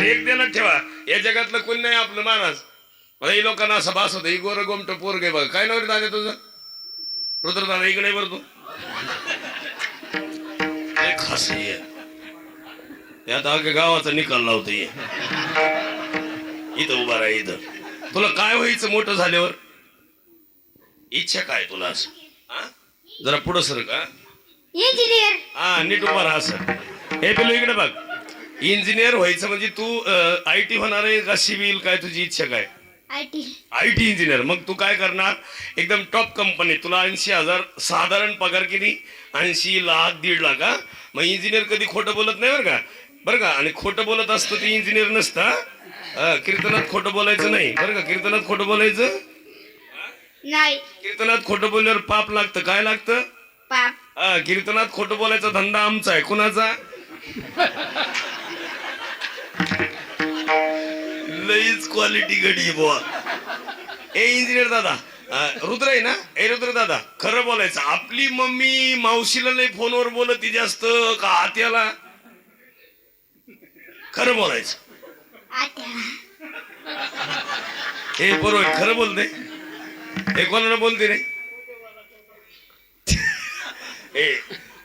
आणि एक देण्यात ठेवा. या जगातलं कोण नाही आपलं मानस. मला ही लोकांना असं भास होतं. ही गोर गोमट पोरग आहे बघा. काय नाव रे दादा तुझं? रुद्र दादा इकडे बरं तू. खास गावाचा निकाल लावतो इथं उभा राहा इथं. तुला काय व्हायचं मोठं झाल्यावर? इच्छा काय तुला असं? हा? जरा पुढं सर का? इंजिनियर हा नीट उभा राहा असं हे पिलो इकडे बघ. इंजिनियर व्हायचं म्हणजे तू आय टी होणार आहे का सिव्हिल काय तुझी इच्छा काय? I T. इंजिनियर. मग तू काय करणार? एकदम टॉप कंपनी तुला ऐंशी हजार साधारण पगार किती ऐंशी लाख दीड लाख हा? मग इंजिनियर कधी खोटं बोलत नाही बरं का? बरं का? आणि खोटं बोलत असतं ते इंजिनियर नसतं. कीर्तनात खोटं बोलायचं नाही. बरं का? कीर्तनात खोटं बोलायचं? नाही. कीर्तनात खोटं बोलल्यावर पाप लागतं. काय लागतं? पाप. कीर्तनात खोटं बोलायचा धंदा आमचा आहे. कुणाचा? लईच क्वालिटी गडी बुवा. ए इंजिनियर दादा. रुद्र आहे ना? ए रुद्र दादा खरं बोलायचं आपली मम्मी मावशीला लई फोनवर बोलत जास्त का आत्याला? खरं बोलायचं. आत्या. हे बरोबर खरं बोलते हे कोणाला बोलते रे? ए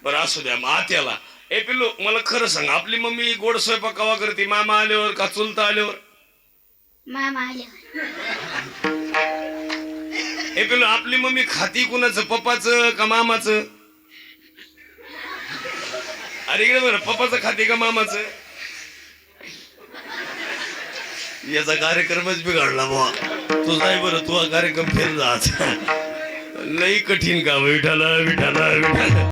बरं असू द्या मग आत्याला. ए पिल्लू मला खरं सांग आपली मम्मी गोड स्वयंपाक कवा करते? मामा आल्यावर का चुलता आल्यावर? मामा आल्यावर. ए पिल्लू आपली मम्मी खाती कुणाचं? पप्पाचं का मामाचं? अरे इकडे बरं पप्पाचं खाते का मामाचं? याचा कार्यक्रमच बिघडला बुवा. तुझा आहे बरं तू हा कार्यक्रम फेल जात लई कठीण काम विठाला विठाला विठाला